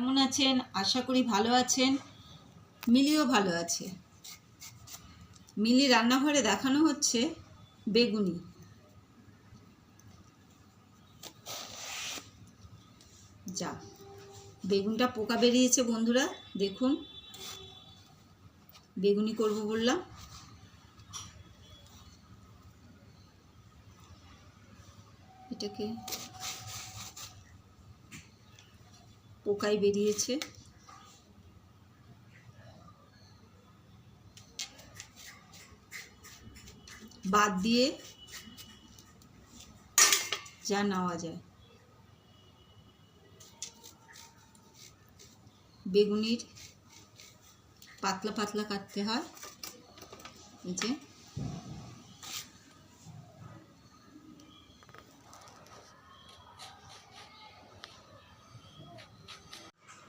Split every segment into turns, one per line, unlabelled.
কেমন আছেন? আশা করি ভালো আছেন। মিলিও ভালো আছে। মিলি রান্নাঘরে দেখানো হচ্ছে বেগুনি। যা, বেগুনটা পোকা বেরিয়েছে বন্ধুরা, দেখুন। বেগুনি করব বললাম। এটাকে পোকায় বেরিয়েছে। বাদ দিয়ে যা নেওয়া যায়। বেগুনির পাতলা পাতলা কাটতে হয়। এই যে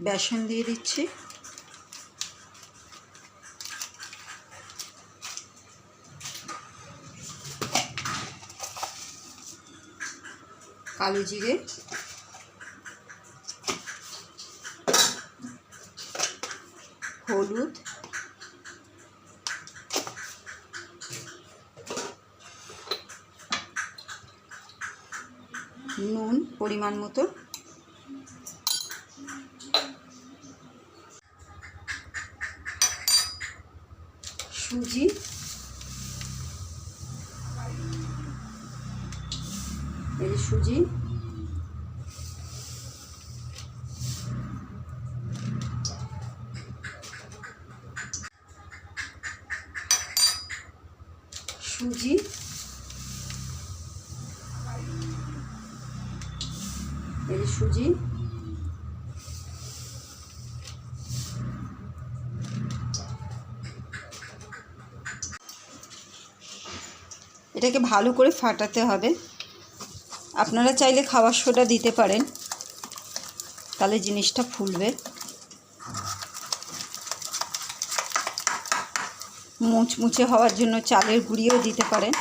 বেসন দিয়ে দিচ্ছি। কালো জিরে। হলুদ। নুন পরিমাণ মতো। সুজি। এই সুজি। সুজি। এই সুজি। এটাকে ভালো করে ফাটাতে হবে। আপনারা চাইলে খাবার সোডা দিতে পারেন। তাহলে জিনিসটা ফুলবে। মুচমুচে হওয়ার জন্য চালের গুঁড়িও দিতে পারেন।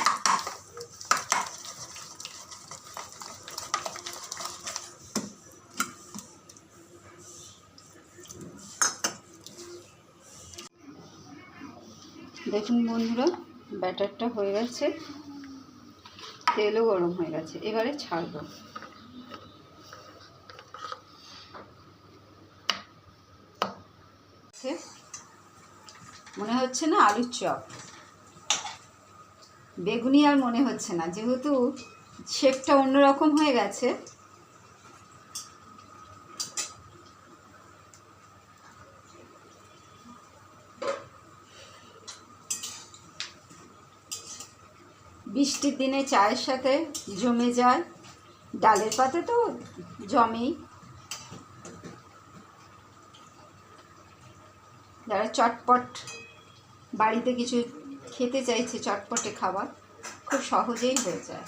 দেখুন বন্ধুরা, ব্যাটারটা হয়ে গেছে। তেলও গরম হয়ে গেছে, এবারে ছাড়ব। মনে হচ্ছে না আলুর চপ? বেগুনি আর মনে হচ্ছে না, যেহেতু শেপটা অন্যরকম হয়ে গেছে বৃষ্টির দিনে চায়ের সাথে জমে যায়। ডালের পাতে তো জমেই। যারা চটপট বাড়িতে কিছু খেতে চাইছে, চটপটে খাবার খুব সহজেই হয়ে যায়।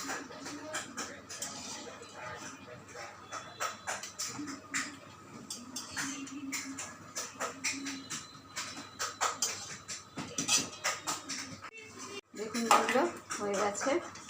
গেছে